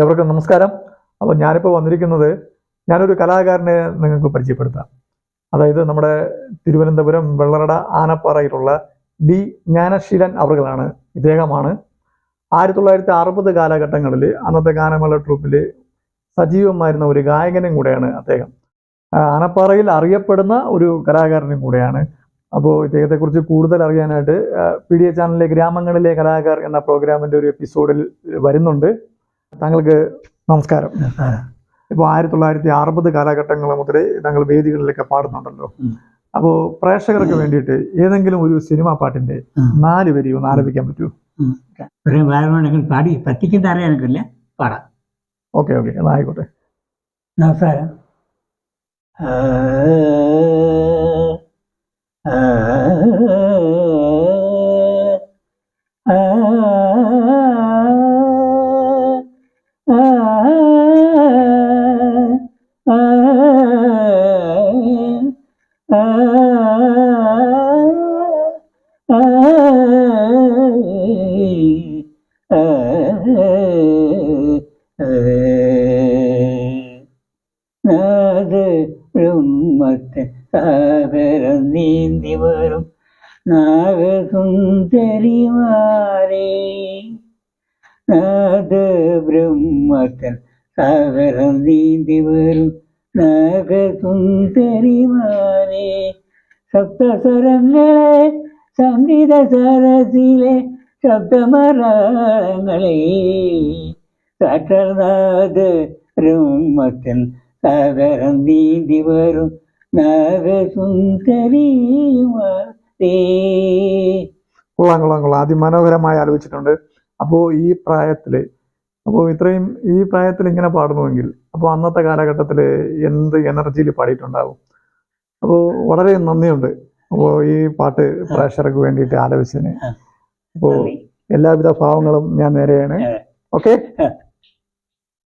ഏവർക്കും നമസ്കാരം. അപ്പോൾ ഞാനിപ്പോൾ വന്നിരിക്കുന്നത് ഞാനൊരു കലാകാരനെ നിങ്ങൾക്ക് പരിചയപ്പെടുത്താം. അതായത് നമ്മുടെ തിരുവനന്തപുരം വെള്ളറട ആനപ്പാറയിലുള്ള ഡി ജ്ഞാനശീലൻ അവർകളാണ് ഇദ്ദേഹമാണ്. ആയിരത്തി തൊള്ളായിരത്തി അറുപത് കാലഘട്ടങ്ങളിൽ അന്നത്തെ ഗാനമേള ട്രൂപ്പിൽ സജീവമായിരുന്ന ഒരു ഗായകനും കൂടെയാണ് അദ്ദേഹം. ആനപ്പാറയിൽ അറിയപ്പെടുന്ന ഒരു കലാകാരനും കൂടെയാണ്. അപ്പോൾ ഇദ്ദേഹത്തെക്കുറിച്ച് കൂടുതൽ അറിയാനായിട്ട് പി ഡി എ ചാനലിലെ ഗ്രാമങ്ങളിലെ കലാകാർ എന്ന പ്രോഗ്രാമിന്റെ ഒരു എപ്പിസോഡിൽ വരുന്നുണ്ട്. താങ്കൾക്ക് നമസ്കാരം. ഇപ്പോൾ ആയിരത്തി തൊള്ളായിരത്തി അറുപത് കാലഘട്ടങ്ങൾ മുതൽ താങ്കൾ വേദികളിലൊക്കെ പാടുന്നുണ്ടല്ലോ. അപ്പോൾ പ്രേക്ഷകർക്ക് വേണ്ടിയിട്ട് ഏതെങ്കിലും ഒരു സിനിമാ പാട്ടിന്റെ നാല് വരി ഒന്ന് ആരംഭിക്കാൻ പറ്റുമോ ഒരു വേറെ പാടി പറ്റിക്കുന്ന അറിയാൻ എനിക്കില്ല. പാടാം. Okay okay. എന്നാ ആയിക്കോട്ടെ. നമസ്കാരം. ആ, സാഗരം നീന്തി നാഗസുന്ദരിമാരേ നാദ് ബ്രഹ്മത്തിൽ സാഗരം നീന്തി വരും നാഗസുന്ദരിമാരേ സപ്തസ്വരങ്ങളെ സംഗീത സരസിലെ ശബ്ദമരാളങ്ങളെ സാക്ഷർനാഥ് ബ്രഹ്മത്തിൽ സാഗരം നീന്തി വരും കൊള്ളാം കൊള്ളാം കൊള്ളാം. അതിമനോഹരമായി ആലോചിച്ചിട്ടുണ്ട്. അപ്പോൾ ഈ പ്രായത്തിൽ അപ്പോൾ ഇത്രയും ഈ പ്രായത്തിൽ ഇങ്ങനെ പാടണമെങ്കിൽ അപ്പോൾ അന്നത്തെ കാലഘട്ടത്തിൽ എന്ത് എനർജിയിൽ പാടിയിട്ടുണ്ടാവും? അപ്പോൾ വളരെ നന്ദിയുണ്ട്. അപ്പോൾ ഈ പാട്ട് പ്രേക്ഷകർക്ക് വേണ്ടിയിട്ട് ആലോചിച്ചതിന് അപ്പോൾ എല്ലാവിധ ഭാവങ്ങളും ഞാൻ നേരെയാണ്. ഓക്കെ.